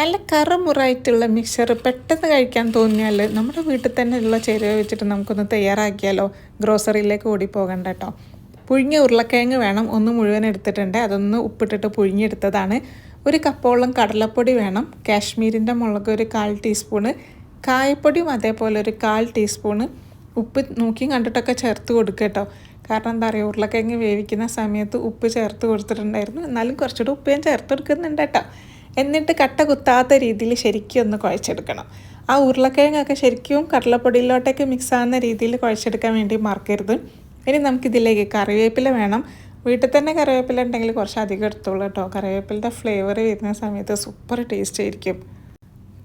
നല്ല കറുമുറായിട്ടുള്ള മിക്സർ പെട്ടെന്ന് കഴിക്കാൻ തോന്നിയാൽ നമ്മുടെ വീട്ടിൽ തന്നെ ഉള്ള ചേരുവ വെച്ചിട്ട് നമുക്കൊന്ന് തയ്യാറാക്കിയാലോ? ഗ്രോസറിയിലേക്ക് ഓടി പോകണ്ട കേട്ടോ പുഴുങ്ങിയ ഉരുളക്കിഴങ്ങ് വേണം. ഒന്ന് മുഴുവൻ എടുത്തിട്ടുണ്ട്. അതൊന്ന് ഉപ്പിട്ടിട്ട് പുഴുങ്ങിയെടുത്തതാണ്. ഒരു കപ്പോളം കടലപ്പൊടി വേണം. കാശ്മീരിന്റെ മുളക് ഒരു കാൽ ടീസ്പൂണ് കായപ്പൊടിയും അതേപോലെ ഒരു കാൽ ടീസ്പൂണ് ഉപ്പ് നോക്കി കണ്ടിട്ടൊക്കെ ചേർത്ത് കൊടുക്കുക കേട്ടോ കാരണം എന്താ പറയുക ഉരുളക്കിഴങ്ങ് വേവിക്കുന്ന സമയത്ത് ഉപ്പ് ചേർത്ത് കൊടുത്തിട്ടുണ്ടായിരുന്നു. എന്നാലും കുറച്ചുകൂടി ഉപ്പ് ഞാൻ ചേർത്ത് കൊടുക്കുന്നുണ്ട് കേട്ടോ എന്നിട്ട് കട്ട കുത്താത്ത രീതിയിൽ ശരിക്കും ഒന്ന് കുഴച്ചെടുക്കണം. ആ ഉരുളക്കിഴങ്ങൊക്കെ ശരിക്കും കടലപ്പൊടിയിലോട്ടേക്ക് മിക്സ് ആകുന്ന രീതിയിൽ കുഴച്ചെടുക്കാൻ വേണ്ടി മറക്കരുത്. ഇനി നമുക്കിതിലേക്ക് കറിവേപ്പില വേണം. വീട്ടിൽ തന്നെ കറിവേപ്പില ഉണ്ടെങ്കിൽ കുറച്ച് അധികം എടുത്തോളൂ കേട്ടോ. കറിവേപ്പിലിന്റെ ഫ്ലേവർ വരുന്ന സമയത്ത് സൂപ്പർ ടേസ്റ്റ് ആയിരിക്കും.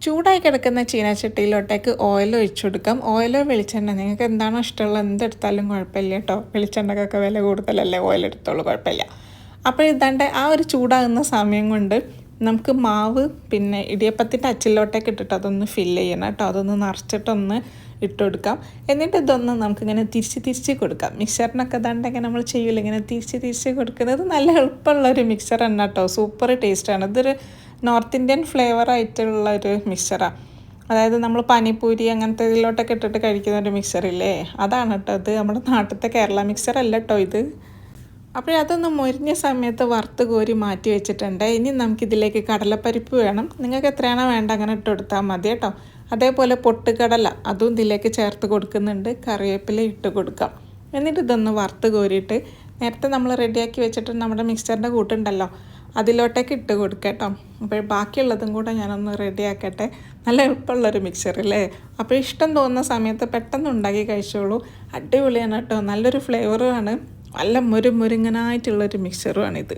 ചൂടായി കിടക്കുന്ന ചീനച്ചട്ടിയിലോട്ടേക്ക് ഓയിൽ ഒഴിച്ചു കൊടുക്കാം. ഓയിലോ വെളിച്ചെണ്ണ. നിങ്ങൾക്ക് എന്താണോ ഇഷ്ടമുള്ളത് എന്തെടുത്താലും കുഴപ്പമില്ല കേട്ടോ. വെളിച്ചെണ്ണക്കൊക്കെ വില കൂടുതലല്ലേ? ഓയിൽ എടുത്തോളൂ കുഴപ്പമില്ല. അപ്പോൾ ഇതാണ്ട് ആ ഒരു ചൂടാകുന്ന സമയം കൊണ്ട് നമുക്ക് മാവ് പിന്നെ ഇടിയപ്പത്തിന്റെ അച്ചിലോട്ടേക്ക് ഇട്ടിട്ട് അതൊന്ന് ഫില്ല് ചെയ്യണം കേട്ടോ. അതൊന്ന് നിറച്ചിട്ടൊന്ന് ഇട്ട് കൊടുക്കാം. എന്നിട്ട് ഇതൊന്ന് നമുക്കിങ്ങനെ തിരിച്ച് തിരിച്ച് കൊടുക്കാം. മിക്സറിനൊക്കെ ദണ്ടെങ്കിൽ നമ്മൾ ചെയ്യില്ല ഇങ്ങനെ തിരിച്ച് തിരിച്ച് കൊടുക്കുന്നത് നല്ല എളുപ്പമുള്ള ഒരു മിക്സർ തന്നെ കേട്ടോ. സൂപ്പർ ടേസ്റ്റാണ് ഇതൊരു നോർത്ത് ഇന്ത്യൻ ഫ്ലേവർ ആയിട്ടുള്ള ഒരു മിക്സറാണ് അതായത് നമ്മൾ പനിപ്പൂരി അങ്ങനത്തെ ഇതിലോട്ടൊക്കെ ഇട്ടിട്ട് കഴിക്കുന്ന ഒരു മിക്സറില്ലേ? അതാണ് കേട്ടോ. ഇത് നമ്മുടെ നാട്ടിലത്തെ കേരള മിക്സർ അല്ല കേട്ടോ ഇത്. അപ്പോൾ അതൊന്ന് മൊരിഞ്ഞ സമയത്ത് വറുത്ത് കോരി മാറ്റി വെച്ചിട്ടുണ്ട്. ഇനി നമുക്കിതിലേക്ക് കടലപ്പരിപ്പ് വേണം. നിങ്ങൾക്ക് എത്രയാണോ വേണ്ട അങ്ങനെ ഇട്ട് കൊടുത്താൽ മതി കേട്ടോ. അതേപോലെ പൊട്ടുകടല അതും ഇതിലേക്ക് ചേർത്ത് കൊടുക്കുന്നുണ്ട്. കറിവേപ്പില ഇട്ട് കൊടുക്കാം. എന്നിട്ട് ഇതൊന്ന് വറുത്ത് കോരിയിട്ട് നേരത്തെ നമ്മൾ റെഡിയാക്കി വെച്ചിട്ട് നമ്മുടെ മിക്സറിന്റെ കൂട്ടുണ്ടല്ലോ അതിലോട്ടേക്ക് ഇട്ട് കൊടുക്കാം കേട്ടോ. അപ്പോൾ ബാക്കിയുള്ളതും കൂടെ ഞാനൊന്ന് റെഡിയാക്കട്ടെ. നല്ല എളുപ്പമുള്ളൊരു മിക്സർ അല്ലേ? അപ്പോൾ ഇഷ്ടം തോന്നുന്ന സമയത്ത് പെട്ടെന്ന് ഉണ്ടാക്കി കഴിച്ചോളൂ. അടിപൊളിയാണ് കേട്ടോ. നല്ലൊരു ഫ്ലേവറുമാണ് നല്ല മുരു മുരുങ്ങനായിട്ടുള്ളൊരു മിക്സറുമാണിത്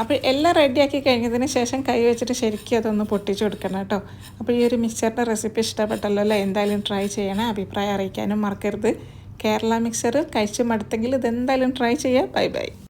അപ്പോൾ എല്ലാം റെഡിയാക്കി കഴിഞ്ഞതിന് ശേഷം കൈ വെച്ചിട്ട് ശരിക്കും അതൊന്ന് പൊട്ടിച്ചു കൊടുക്കണം കേട്ടോ. അപ്പോൾ ഈ ഒരു മിക്സറിന്റെ റെസിപ്പി ഇഷ്ടപ്പെട്ടല്ലോ അല്ലേ? എന്തായാലും ട്രൈ ചെയ്യണം. അഭിപ്രായം അറിയിക്കാനും മറക്കരുത്. കേരള മിക്സർ കഴിച്ചു മടുത്തെങ്കിൽ ഇതെന്തായാലും ട്രൈ ചെയ്യുക ബൈ ബൈ.